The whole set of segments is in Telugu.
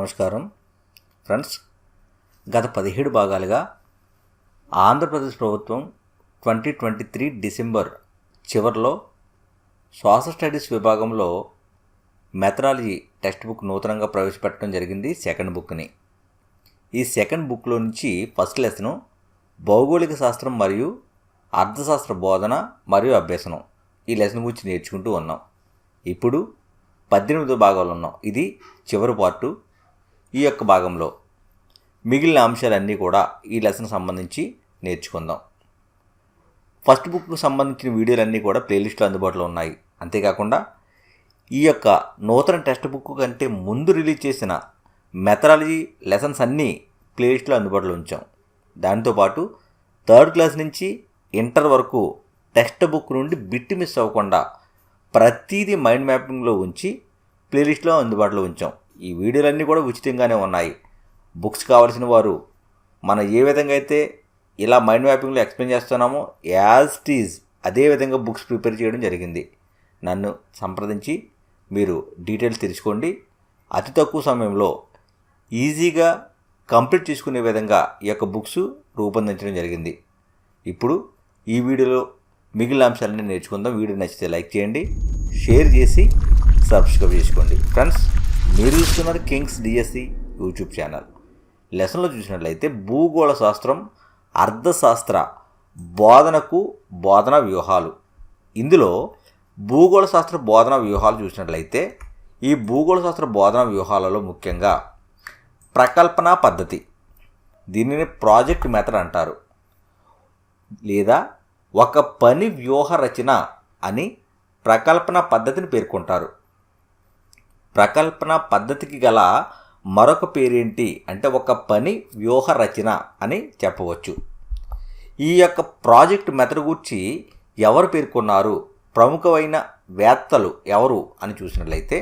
నమస్కారం. ఫ్రెండ్స్ గత పదిహేడు భాగాలుగా ఆంధ్రప్రదేశ్ ప్రభుత్వం ట్వంటీ ట్వంటీ త్రీ డిసెంబర్ చివరిలో శ్వాస స్టడీస్ విభాగంలో మెథడాలజీ టెక్స్ట్ బుక్ నూతనంగా ప్రవేశపెట్టడం జరిగింది సెకండ్ బుక్ని. ఈ సెకండ్ బుక్లో నుంచి ఫస్ట్ లెసను భౌగోళిక శాస్త్రం మరియు అర్థశాస్త్ర బోధన మరియు అభ్యసనం ఈ లెసన్ గురించి నేర్చుకుంటూ ఉన్నాం. ఇప్పుడు పద్దెనిమిదో భాగాలు ఉన్నాం. ఇది చివరి పార్టు. ఈ యొక్క భాగంలో మిగిలిన అంశాలన్నీ కూడా ఈ లెసన్ సంబంధించి నేర్చుకుందాం. ఫస్ట్ బుక్కు సంబంధించిన వీడియోలన్నీ కూడా ప్లేలిస్ట్లో అందుబాటులో ఉన్నాయి. అంతేకాకుండా ఈ యొక్క నూతన టెక్స్ట్ బుక్ కంటే ముందు రిలీజ్ చేసిన మెథడాలజీ లెసన్స్ అన్నీ ప్లేలిస్ట్లో అందుబాటులో ఉంచాం. దాంతోపాటు థర్డ్ క్లాస్ నుంచి ఇంటర్ వరకు టెక్స్ట్ బుక్ నుండి బిట్ మిస్ అవ్వకుండా ప్రతిదీ మైండ్ మ్యాపింగ్లో ఉంచి ప్లేలిస్ట్లో అందుబాటులో ఉంచాం. ఈ వీడియోలన్నీ కూడా ఉచితంగానే ఉన్నాయి. బుక్స్ కావాల్సిన వారు మనం ఏ విధంగా అయితే ఇలా మైండ్ మ్యాపింగ్లో ఎక్స్ప్లెయిన్ చేస్తున్నామో యాజ్ టీజ్ అదే విధంగా బుక్స్ ప్రిపేర్ చేయడం జరిగింది. నన్ను సంప్రదించి మీరు డీటెయిల్స్ తెలుసుకోండి. అతి తక్కువ సమయంలో ఈజీగా కంప్లీట్ చేసుకునే విధంగా ఈ యొక్క బుక్స్ రూపొందించడం జరిగింది. ఇప్పుడు ఈ వీడియోలో మిగిలిన అంశాలన్నీ నేర్చుకుందాం. వీడియో నచ్చితే లైక్ చేయండి షేర్ చేసి సబ్స్క్రైబ్ చేసుకోండి. ఫ్రెండ్స్ మీరు చూస్తున్నారు కింగ్స్ డిఎస్సి యూట్యూబ్ ఛానల్. లెసన్లో చూసినట్లయితే భూగోళ శాస్త్రం అర్థశాస్త్ర బోధనకు బోధన వ్యూహాలు. ఇందులో భూగోళ శాస్త్ర బోధన వ్యూహాలు చూసినట్లయితే ఈ భూగోళ శాస్త్ర బోధన వ్యూహాలలో ముఖ్యంగా ప్రకల్పన పద్ధతి దీనిని ప్రాజెక్ట్ మెథడ్ అంటారు. లేదా ఒక పని వ్యూహ రచన అని ప్రకల్పన పద్ధతిని పేర్కొంటారు. ప్రకల్పన పద్ధతికి గల మరొక పేరేంటి అంటే ఒక పని వ్యూహ రచన అని చెప్పవచ్చు. ఈ యొక్క ప్రాజెక్ట్ మెథడ్ గురించి ఎవరు పేర్కొన్నారు? ప్రముఖమైన వేత్తలు ఎవరు అని చూసినట్లయితే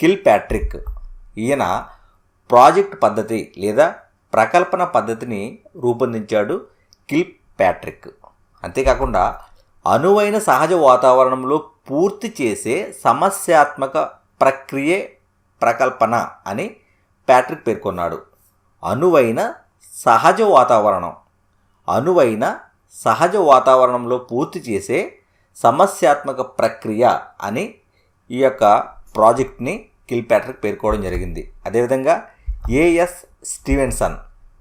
కిల్ ప్యాట్రిక్ ఈయన ప్రాజెక్ట్ పద్ధతి లేదా ప్రకల్పన పద్ధతిని రూపొందించాడు కిల్ ప్యాట్రిక్ అంతేకాకుండా అనువైన సహజ వాతావరణంలో పూర్తి చేసే సమస్యాత్మక ప్రక్రియే ప్రకల్పన అని ప్యాట్రిక్ పేర్కొన్నాడు. అనువైన సహజ వాతావరణం. అనువైన సహజ వాతావరణంలో పూర్తి చేసే సమస్యాత్మక ప్రక్రియ అని ఈ యొక్క ప్రాజెక్ట్ని కిల్ ప్యాట్రిక్ పేర్కోవడం జరిగింది. అదేవిధంగా ఏఎస్ స్టీవెన్సన్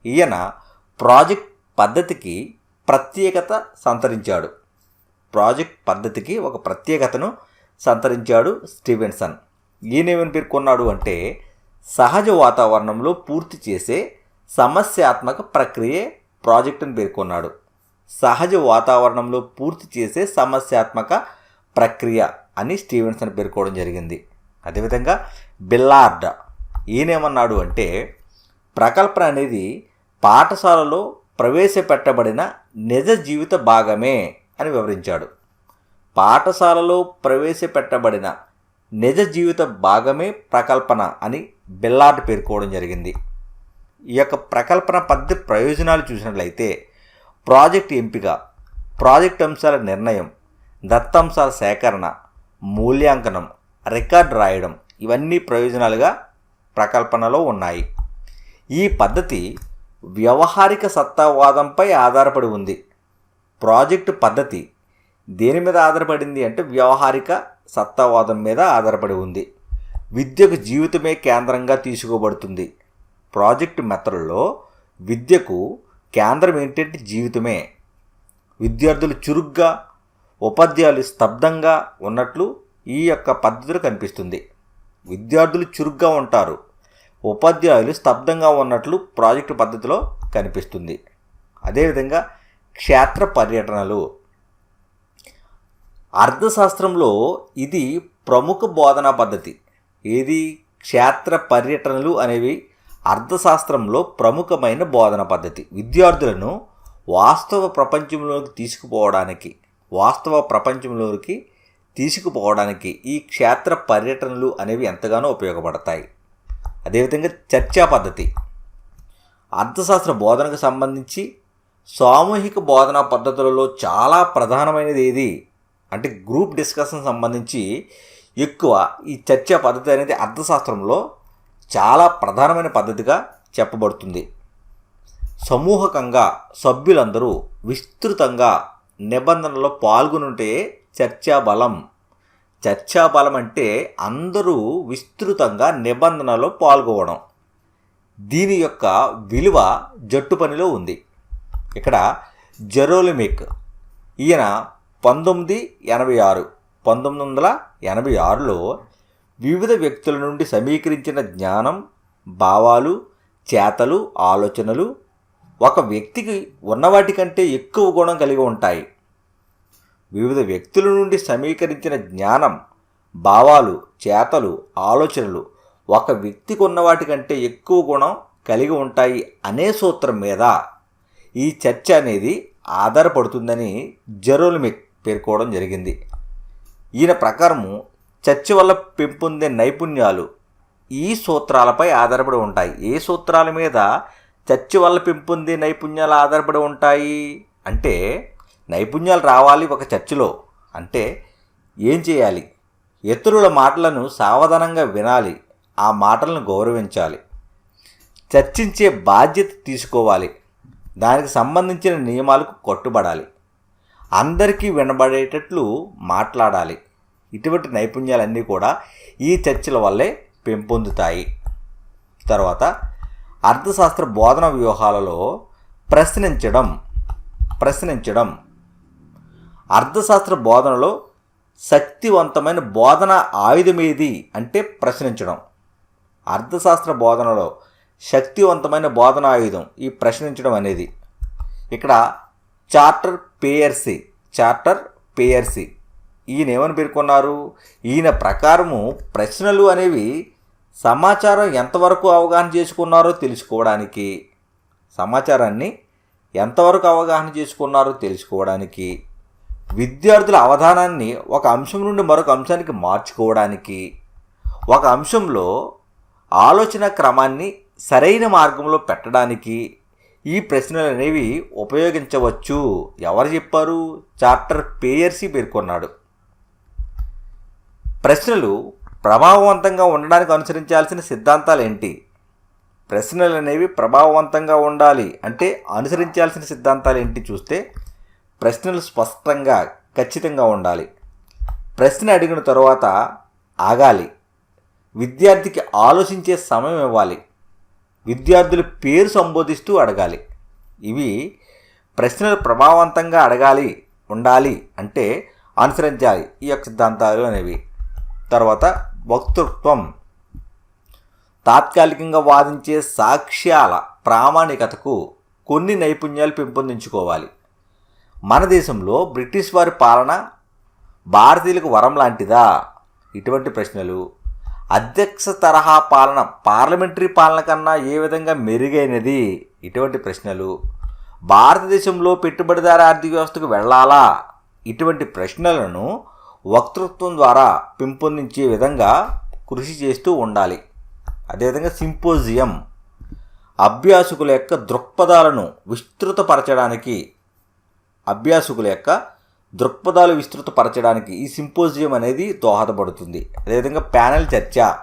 ఈయన ప్రాజెక్ట్ పద్ధతికి ప్రత్యేకత సంతరించాడు. ప్రాజెక్ట్ పద్ధతికి ఒక ప్రత్యేకతను సంతరించాడు స్టీవెన్సన్. ఈయనేమని పేర్కొన్నాడు అంటే సహజ వాతావరణంలో పూర్తి చేసే సమస్యాత్మక ప్రక్రియే ప్రాజెక్టును పేర్కొన్నాడు. సహజ వాతావరణంలో పూర్తి చేసే సమస్యాత్మక ప్రక్రియ అని స్టీవెన్సన్ పేర్కోవడం జరిగింది. అదేవిధంగా బిల్లార్డ్ ఈయనేమన్నాడు అంటే ప్రకల్పన అనేది పాఠశాలలో ప్రవేశపెట్టబడిన నిజ జీవిత భాగమే అని వివరించాడు. పాఠశాలలో ప్రవేశపెట్టబడిన నిజ జీవిత భాగమే ప్రకల్పన అని బిల్లార్డ్ పేర్కోవడం జరిగింది. ఈ యొక్క ప్రకల్పన పద్ధతి ప్రయోజనాలు చూసినట్లయితే ప్రాజెక్ట్ ఎంపిక ప్రాజెక్ట్ అంశాల నిర్ణయం దత్తాంశాల సేకరణ మూల్యాంకనం రికార్డ్ రాయడం ఇవన్నీ ప్రయోజనాలుగా ప్రకల్పనలో ఉన్నాయి. ఈ పద్ధతి వ్యవహారిక సత్తావాదంపై ఆధారపడి ఉంది. ప్రాజెక్టు పద్ధతి దేని మీద ఆధారపడింది అంటే వ్యవహారిక సత్తావాదం మీద ఆధారపడి ఉంది. విద్యకు జీవితమే కేంద్రంగా తీసుకోబడుతుంది. ప్రాజెక్ట్ మెథడ్లో విద్యకు కేంద్రం ఏంటంటే జీవితమే. విద్యార్థులు చురుగ్గా ఉపాధ్యాయులు స్తబ్దంగా ఉన్నట్లు ఈ యొక్క పద్ధతిలో కనిపిస్తుంది. విద్యార్థులు చురుగ్గా ఉంటారు. ఉపాధ్యాయులు స్తబ్దంగా ఉన్నట్లు ప్రాజెక్టు పద్ధతిలో కనిపిస్తుంది. అదేవిధంగా క్షేత్ర పర్యటనలు. అర్థశాస్త్రంలో ఇది ప్రముఖ బోధనా పద్ధతి. ఏది? క్షేత్ర పర్యటనలు అనేవి అర్థశాస్త్రంలో ప్రముఖమైన బోధన పద్ధతి. విద్యార్థులను వాస్తవ ప్రపంచంలోకి తీసుకుపోవడానికి వాస్తవ ప్రపంచంలోకి తీసుకుపోవడానికి ఈ క్షేత్ర పర్యటనలు అనేవి ఎంతగానో ఉపయోగపడతాయి. అదేవిధంగా చర్చా పద్ధతి. అర్థశాస్త్ర బోధనకు సంబంధించి సామూహిక బోధనా పద్ధతులలో చాలా ప్రధానమైనది ఏది? అంటే గ్రూప్ డిస్కషన్ సంబంధించి ఎక్కువ ఈ చర్చా పద్ధతి అనేది అర్థశాస్త్రంలో చాలా ప్రధానమైన పద్ధతిగా చెప్పబడుతుంది. సమూహకంగా సభ్యులందరూ విస్తృతంగా నిబంధనలో పాల్గొనుంటే చర్చా బలం చర్చా బలం అంటే అందరూ విస్తృతంగా నిబంధనలో పాల్గొనడం. దీని యొక్క విలువ జట్టు పనిలో ఉంది. ఇక్కడ జెరోలిమిక్ ఈయన పంతొమ్మిది ఎనభై ఆరు. పంతొమ్మిది వందల ఎనభై ఆరులో వివిధ వ్యక్తుల నుండి సమీకరించిన జ్ఞానం భావాలు చేతలు ఆలోచనలు ఒక వ్యక్తికి ఉన్నవాటి కంటే ఎక్కువ గుణం కలిగి ఉంటాయి. వివిధ వ్యక్తుల నుండి సమీకరించిన జ్ఞానం భావాలు చేతలు ఆలోచనలు ఒక వ్యక్తికి ఉన్నవాటి కంటే ఎక్కువ గుణం కలిగి ఉంటాయి అనే సూత్రం మీద ఈ చర్చ అనేది ఆధారపడుతుందని జెరోల్మిక్ పేర్కోవడం జరిగింది. ఈయన ప్రకారము చర్చ వల్ల పెంపొందే నైపుణ్యాలు ఈ సూత్రాలపై ఆధారపడి ఉంటాయి. ఏ సూత్రాల మీద చర్చ వల్ల పెంపొందే నైపుణ్యాలు ఆధారపడి ఉంటాయి? అంటే నైపుణ్యాలు రావాలి ఒక చర్చిలో. అంటే ఏం చేయాలి? ఇతరుల మాటలను సావధానంగా వినాలి. ఆ మాటలను గౌరవించాలి. చర్చించే బాధ్యత తీసుకోవాలి. దానికి సంబంధించిన నియమాలకు కట్టుబడాలి. అందరికీ వినబడేటట్లు మాట్లాడాలి. ఇటువంటి నైపుణ్యాలన్నీ కూడా ఈ చర్చల వల్లే పెంపొందుతాయి. తర్వాత అర్థశాస్త్ర బోధన వ్యూహాలలో ప్రశ్నించడం ప్రశ్నించడం. అర్థశాస్త్ర బోధనలో శక్తివంతమైన బోధన ఆయుధం ఏది అంటే ప్రశ్నించడం. అర్థశాస్త్ర బోధనలో శక్తివంతమైన బోధన ఆయుధం ఈ ప్రశ్నించడం అనేది. ఇక్కడ చార్టర్ పేయర్సీ చార్టర్ పేయర్సీ. ఈయన ఏమని పేర్కొన్నారు? ఈయన ప్రకారము ప్రశ్నలు అనేవి సమాచారం ఎంతవరకు అవగాహన చేసుకున్నారో తెలుసుకోవడానికి. సమాచారాన్ని ఎంతవరకు అవగాహన చేసుకున్నారో తెలుసుకోవడానికి. విద్యార్థుల అవధానాన్ని ఒక అంశం నుండి మరొక అంశానికి మార్చుకోవడానికి. ఒక అంశంలో ఆలోచన క్రమాన్ని సరైన మార్గంలో పెట్టడానికి. ఈ ప్రశ్నలు అనేవి ఉపయోగించవచ్చు. ఎవరు చెప్పారు? చార్టర్ పేయర్సీ పేర్కొన్నాడు. ప్రశ్నలు ప్రభావవంతంగా ఉండడానికి అనుసరించాల్సిన సిద్ధాంతాలు ఏంటి ప్రశ్నలు అనేవి ప్రభావవంతంగా ఉండాలి అంటే అనుసరించాల్సిన సిద్ధాంతాలు ఏంటి చూస్తే ప్రశ్నలు స్పష్టంగా ఖచ్చితంగా ఉండాలి. ప్రశ్న అడిగిన తర్వాత ఆగాలి. విద్యార్థికి ఆలోచించే సమయం ఇవ్వాలి. విద్యార్థుల పేరు సంబోధిస్తూ అడగాలి. ఇవి ప్రశ్నలు ప్రభావవంతంగా అడగాలి ఉండాలి అంటే అనుసరించాలి ఈ యొక్క సిద్ధాంతాలు అనేవి. తర్వాత వక్తృత్వం. తాత్కాలికంగా వాదించే సాక్ష్యాల ప్రామాణికతకు కొన్ని నైపుణ్యాలు పెంపొందించుకోవాలి. మన దేశంలో బ్రిటిష్ వారి పాలన భారతీయులకు వరం లాంటిదా? ఇటువంటి ప్రశ్నలు. అధ్యక్ష తరహా పాలన పార్లమెంటరీ పాలన కన్నా ఏ విధంగా మెరుగైనది? ఇటువంటి ప్రశ్నలు. భారతదేశంలో పెట్టుబడిదార ఆర్థిక వ్యవస్థకు వెళ్ళాలా ఇటువంటి ప్రశ్నలను వక్తృత్వం ద్వారా పెంపొందించే విధంగా కృషి చేస్తూ ఉండాలి. అదేవిధంగా సింపోజియం అభ్యాసకుల యొక్క దృక్పథాలను విస్తృతపరచడానికి అభ్యాసకుల యొక్క దృక్పథాలు విస్తృతపరచడానికి ఈ సింపోజియం అనేది దోహదపడుతుంది. అదేవిధంగా ప్యానెల్ చర్చ.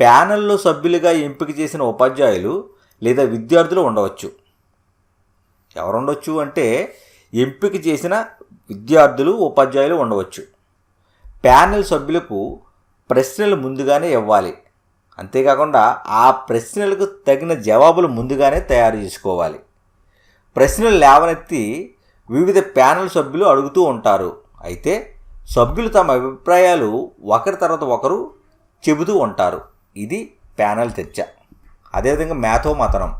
ప్యానెల్లో సభ్యులుగా ఎంపిక చేసిన ఉపాధ్యాయులు లేదా విద్యార్థులు ఉండవచ్చు. ఎవరు ఉండవచ్చు అంటే ఎంపిక చేసిన విద్యార్థులు ఉపాధ్యాయులు ఉండవచ్చు. ప్యానెల్ సభ్యులకు ప్రశ్నలు ముందుగానే ఇవ్వాలి. అంతేకాకుండా ఆ ప్రశ్నలకు తగిన జవాబులు ముందుగానే తయారు చేసుకోవాలి. ప్రశ్నలు లేవనెత్తి వివిధ ప్యానెల్ సభ్యులు అడుగుతూ ఉంటారు. అయితే సభ్యులు తమ అభిప్రాయాలు ఒకరి తర్వాత ఒకరు చెబుతూ ఉంటారు. ఇది ప్యానెల్ చర్చ. అదేవిధంగా మ్యాథోమతనం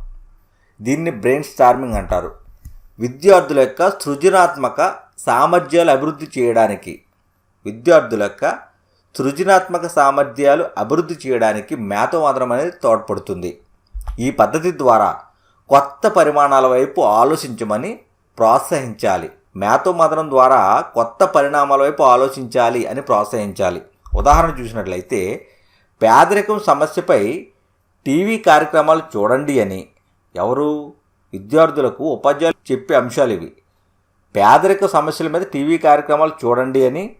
దీన్ని బ్రెయిన్ స్టార్మింగ్ అంటారు. విద్యార్థుల యొక్క సృజనాత్మక సామర్థ్యాలు అభివృద్ధి చేయడానికి విద్యార్థుల యొక్క సృజనాత్మక సామర్థ్యాలు అభివృద్ధి చేయడానికి మ్యాథోమతనం అనేది తోడ్పడుతుంది. ఈ పద్ధతి ద్వారా కొత్త పరిమాణాల వైపు ఆలోచించమని ప్రోత్సహించాలి. మేతో మదనం ద్వారా కొత్త పరిణామాల వైపు ఆలోచించాలి అని ప్రోత్సహించాలి. ఉదాహరణ చూసినట్లయితే పేదరికం సమస్యపై టీవీ కార్యక్రమాలు చూడండి అని ఎవరు? విద్యార్థులకు ఉపాధ్యాయులు చెప్పే అంశాలు ఇవి. పేదరిక సమస్యల మీద టీవీ కార్యక్రమాలు చూడండి అని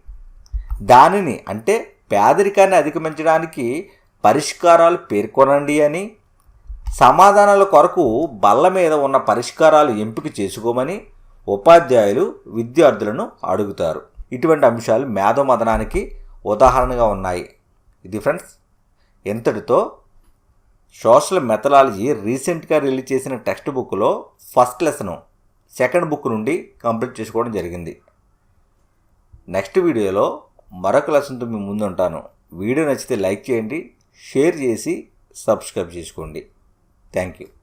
దానిని అంటే పేదరికాన్ని అధిగమించడానికి పరిష్కారాలు పేర్కొనండి అని సమాధానాల కొరకు బల్ల మీద ఉన్న పరిష్కారాలు ఎంపిక చేసుకోమని ఉపాధ్యాయులు విద్యార్థులను అడుగుతారు. ఇటువంటి అంశాలు మేధోమదనానికి ఉదాహరణగా ఉన్నాయి. ఇది ఫ్రెండ్స్ ఎంతటితో సోషల్ మెథడాలజీ రీసెంట్గా రిలీజ్ చేసిన టెక్స్ట్ బుక్లో ఫస్ట్ లెసన్ సెకండ్ బుక్ నుండి కంప్లీట్ చేసుకోవడం జరిగింది. నెక్స్ట్ వీడియోలో మరొక లెసన్తో మీ ముందు ఉంటాను వీడియో నచ్చితే లైక్ చేయండి షేర్ చేసి సబ్స్క్రైబ్ చేసుకోండి. Thank you.